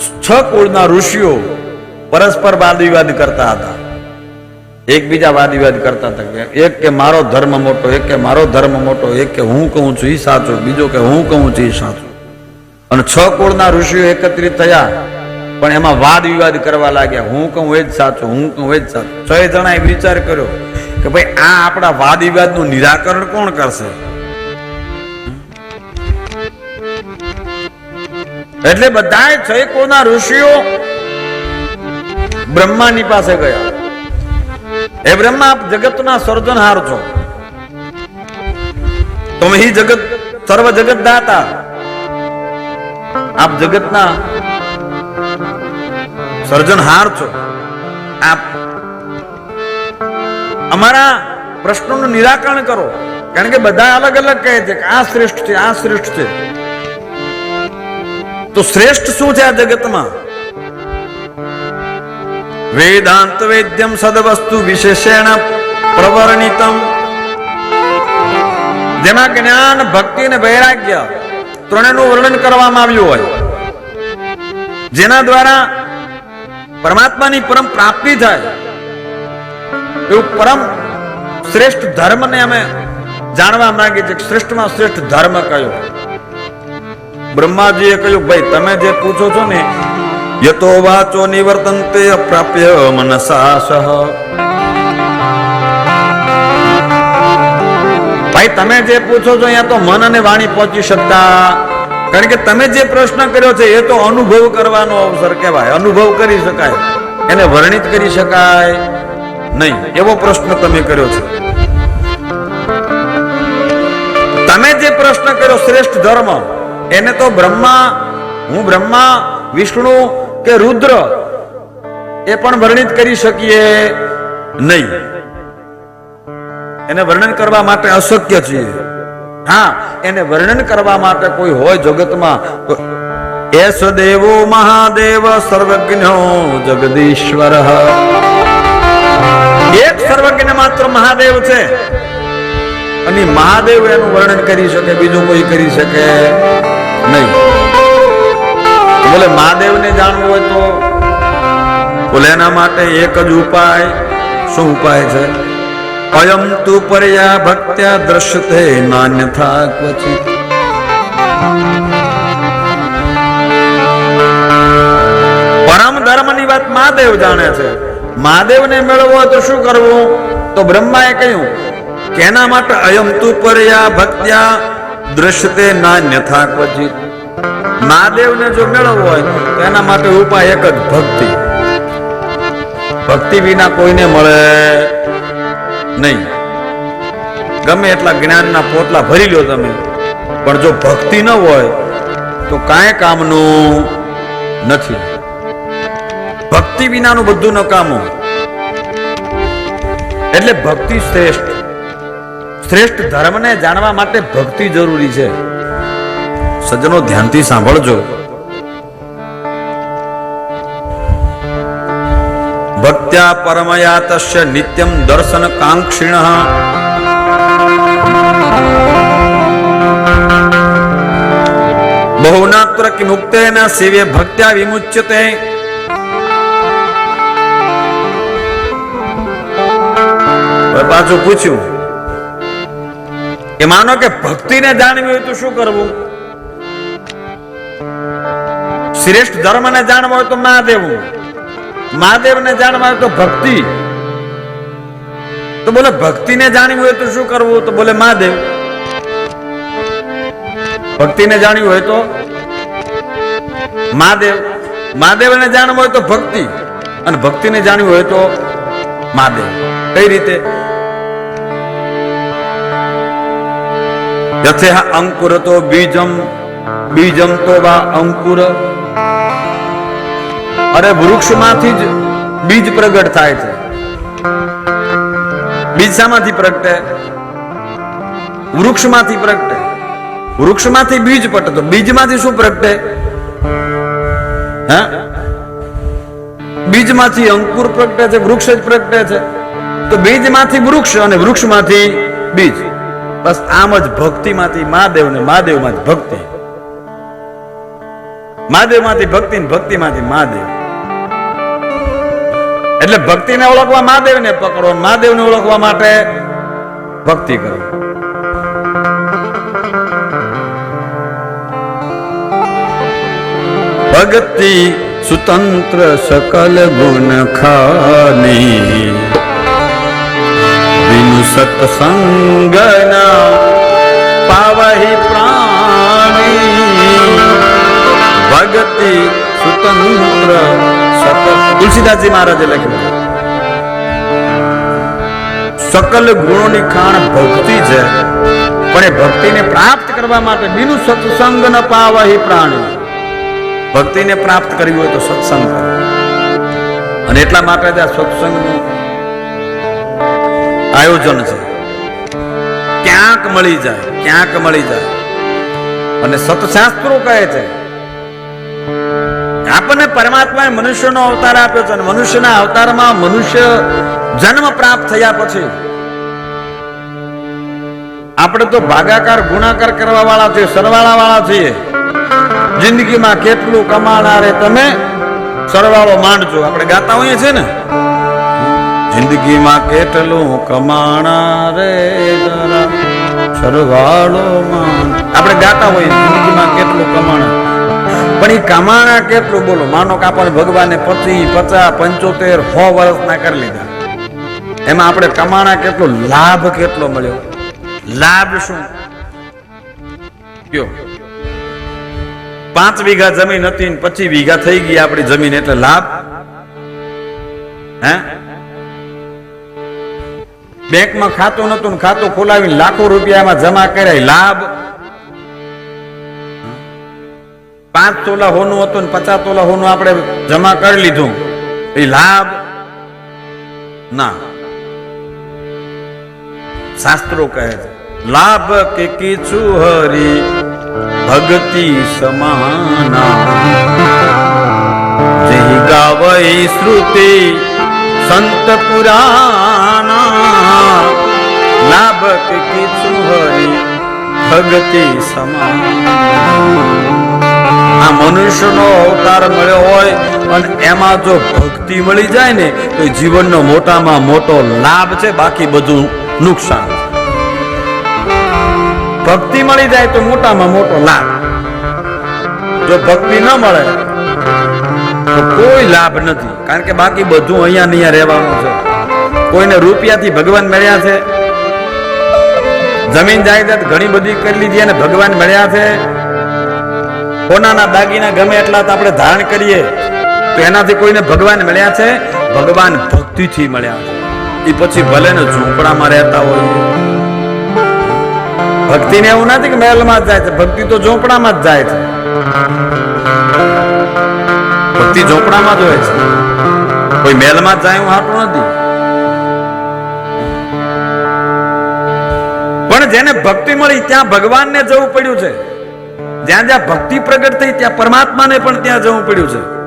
છ કુળના ઋષિઓ પરસ્પર વાદ વિવાદ કરતા હતા. એકબીજા વાદ વિવાદ કરતા હતા એક કે મારો ધર્મ મોટો, એક કે મારો ધર્મ મોટો, એક કે હું કહું છું એ સાચું, બીજો કે હું કહું છું એ સાચું. અને છ કુળના ઋષિઓ એકત્રિત થયા, પણ એમાં વાદ વિવાદ કરવા લાગ્યા. હું કહું એ જ સાચું, હું કહું એ જ સાચું. છ જણાએ વિચાર કર્યો કે ભાઈ આ આપણા વાદ વિવાદનું નિરાકરણ કોણ કરશે? એટલે બધાએ છ ઋષિઓ બ્રહ્માની પાસે ગયા. એ બ્રહ્મા જગતના સર્જનહાર છો. તમે હિ જગત, સર્વ જગત દાતા આપ જગતના સર્જનહાર છો. આપ અમારા પ્રશ્નોનું નિરાકરણ કરો. કારણ કે બધા અલગ અલગ કહે છે કે આ શ્રેષ્ઠ છે, આ શ્રેષ્ઠ છે. તો શ્રેષ્ઠ શું છે આ જગતમાં વેદાંત વેદ્યમ સદવસ્તુ વિશેષેણ પ્રવર્ણિતમ જેમાં જ્ઞાન ભક્તિ અને વૈરાગ્ય ત્રણેયનું વર્ણન કરવામાં આવ્યું હોય જેના દ્વારા પરમાત્માની પરમ પ્રાપ્તિ થાય એવું પરમ શ્રેષ્ઠ ધર્મને અમે જાણવા માંગીએ છીએ શ્રેષ્ઠમાં શ્રેષ્ઠ ધર્મ કયો બ્રહ્માજીએ કહ્યું, ભાઈ, તમે જે પૂછો છો ને યતો વાચો નિવર્તન્તે અપ્રાપ્ય મનસાસહ ભાઈ, તમે જે પૂછો છો, અહીંયા તો મન અને વાણી પહોંચી શકતા. કારણ કે તમે જે પ્રશ્ન કર્યો છે, એ તો અનુભવ કરવાનો અવસર કહેવાય. અનુભવ કરી શકાય. એને વર્ણિત કરી શકાય. નહીં, એવો પ્રશ્ન તમે કર્યો છે. તમે જે પ્રશ્ન કર્યો, શ્રેષ્ઠ ધર્મ એને તો બ્રહ્મા, હું બ્રહ્મા, વિષ્ણુ કે રુદ્ર એ પણ વર્ણિત કરી શકીએ નહીં. એને વર્ણન કરવા માટે અશક્ય છે હા, એને વર્ણન કરવા માટે કોઈ હોય જગતમાં, તો એસ દેવો મહાદેવ સર્વજ્ઞ જગદીશ્વર. એક સર્વજ્ઞ માત્ર મહાદેવ છે. અને મહાદેવ એનું વર્ણન કરી શકે, બીજું કોઈ કરી શકે. નહીં. બોલે મહાદેવને જાણવું હોય તો બોલે એના માટે એક જ ઉપાય, શું ઉપાય છે? અયમ તુ પર્યા ભક્ત્યા દ્રશ્યતે નાન્યથા ક્વચિત. પરમ ધર્મની વાત મહાદેવ જાણે છે. મહાદેવને મેળવવો તો શું કરવું? તો બ્રહ્માએ કહ્યું, કેના માટે અયમ તુ પર્યા ભક્ત્યા દ્રશ્યતે નાન્યથા ક્વચિત મહાદેવને જો મેળવવો હોય, તો એના માટે ઉપાય એક જ, ભક્તિ. ભક્તિ વિના કોઈને મળે નહીં. ગમે એટલા જ્ઞાનના પોટલા ભરી લો તમે, પણ જો ભક્તિ ન હોય, તો કાંઈ કામનું નથી. ભક્તિ વિનાનું બધું ન કામું. એટલે ભક્તિ શ્રેષ્ઠ. શ્રેષ્ઠ ધર્મને જાણવા માટે ભક્તિ જરૂરી છે. સજ્જનો ધ્યાનથી સાંભળજો. ભક્ત્યા પરમયા તસ્ય નિત્યમ દર્શન કાંક્ષિણ. બહુનાત્ર કિ મુક્તેન સેવે ભક્ત્યા વિમુચ્યતે. પાછું પૂછ્યું. કે માનો કે ભક્તિને જાણવી હોય તો શું કરવું? શ્રેષ્ઠ ધર્મને જાણવા હોય તો મહાદેવ મહાદેવને જાણવા હોય તો ભક્તિ. તો બોલે ભક્તિને જાણવી હોય તો શું કરવું? તો બોલે મહાદેવ. ભક્તિને જાણવી હોય તો મહાદેવ. મહાદેવને જાણવું હોય તો ભક્તિ. અને ભક્તિને જાણવી હોય તો મહાદેવ. કઈ રીતે? અંકુર તો બીજમ બીજમ તો વા અંકુર અરે વૃક્ષમાંથી જ બીજ પ્રગટ થાય છે. બીજ શામાંથી પ્રગટે વૃક્ષમાંથી પ્રગટે વૃક્ષમાંથી બીજ પટતો બીજમાંથી શું પ્રગટે હે બીજમાંથી અંકુર પ્રગટે છે, વૃક્ષ જ પ્રગટે છે. તો બીજમાંથી વૃક્ષ અને વૃક્ષમાંથી બીજ. બસ આમ જ ભક્તિમાંથી મહાદેવ ને મહાદેવમાં જ ભક્તિ. મહાદેવમાંથી ભક્તિ ને ભક્તિમાંથી મહાદેવ. એટલે ભક્તિને ઓળખવા મહાદેવને પકડો, મહાદેવને ઓળખવા માટે ભક્તિ કરો. ભક્તિ સુતંત્ર સકલ ગુણ ખાની. સત્સંગના પાવહી પ્રાણી ભગતિ સુતંત્ર તુલસીદાસજી મહારાજે લખ્યું સકલ ગુણોની ખાણ ભક્તિ છે પણ એ ભક્તિને પ્રાપ્ત કરવા માટે બીનું સત્સંગ ન પાવાહી પ્રાણી. ભક્તિને પ્રાપ્ત કરવી હોય તો સત્સંગ અને એટલા માટે જ સત્સંગનું આયોજન છે. ક્યાંક મળી જાય, ક્યાંક મળી જાય. અને સતશાસ્ત્રો કહે છે, આપણને પરમાત્માએ મનુષ્યનો અવતાર આપ્યો છે અને મનુષ્યના અવતારમાં મનુષ્ય જન્મ પ્રાપ્ત થયા પછી આપણે તો ભાગાકાર, ગુણાકાર કરવા વાળા છીએ સરવાળા વાળા છીએ. જિંદગીમાં કેટલું કમાનારે તમે સરવાળો માંડજો. આપણે ગાતા હોઈએ છીએ ને? જિંદગીમાં કેટલું કમાણારે દરા સરવાળો આપણે ગાતા હોઈએ જિંદગીમાં કેટલું કમાણા. પણ એ કમાણા કેટલું? બોલો, માનો કે આપણને ભગવાને પચી પચાસ પંચોતેર સો વર્ષના કરી લીધા. એમાં આપણે કમાણા કેટલો? લાભ કેટલો મળ્યો? લાભ શું? કયો? પાંચ વીઘા જમીન હતી પચીસ વીઘા થઈ ગઈ આપણી જમીન એટલે લાભ? હે? બેંકમાં ખાતું નતું ખાતું ખોલાવીને લાખો રૂપિયામાં જમા કર્યા. લાભ? પાંચ તોલા હોનું હતું પચાસ તોલા હોનું આપણે જમા કરી લીધું. એ લાભ? ના. શાસ્ત્રો કહે છે, લાભ કે કીચુ હરી ભક્તિ સમાના. ગાવઈ શ્રુતિ સંત પુરાણા લાભ હરી ભક્તિ સમા આ મનુષ્યનો અવતાર મળ્યો હોય, અને એમાં જો ભક્તિ મળી જાય ને, તો જીવનનો મોટામાં મોટો લાભ છે, બાકી બધું નુકસાન. ભક્તિ મળી જાય તો મોટામાં મોટો લાભ. જો ભક્તિ ન મળે, તો કોઈ લાભ નથી. કારણ કે બાકી બધું અહીંયા અહીંયા રહેવાનું છે. કોઈને રૂપિયાથી ભગવાન મળ્યા છે? જમીન જાયદાદ ઘણી બધી કરી લીધી અને ભગવાન મળ્યા છે. કોનાના દાગીના ગમે એટલા તો આપણે ધારણ કરીએ, તો એનાથી કોઈને ભગવાન મળ્યા છે? ભગવાન ભક્તિથી મળ્યા છે. એ પછી ભલે ને ઝૂંપડામાં રહેતા હોય. ભક્તિને એવું નથી કે મહેલમાં જ જાય છે. ભક્તિ તો ઝોપડામાં જ જાય છે. ભક્તિ ઝોપડામાં જ હોય છે. કોઈ મહેલમાં જાય હું હાટું નથી. જેને ભક્તિ મળી, ત્યાં ભગવાનને જવું પડ્યું છે. જ્યાં જ્યાં ભક્તિ પ્રગટ થઈ, ત્યાં પરમાત્માને પણ ત્યાં જવું પડ્યું છે.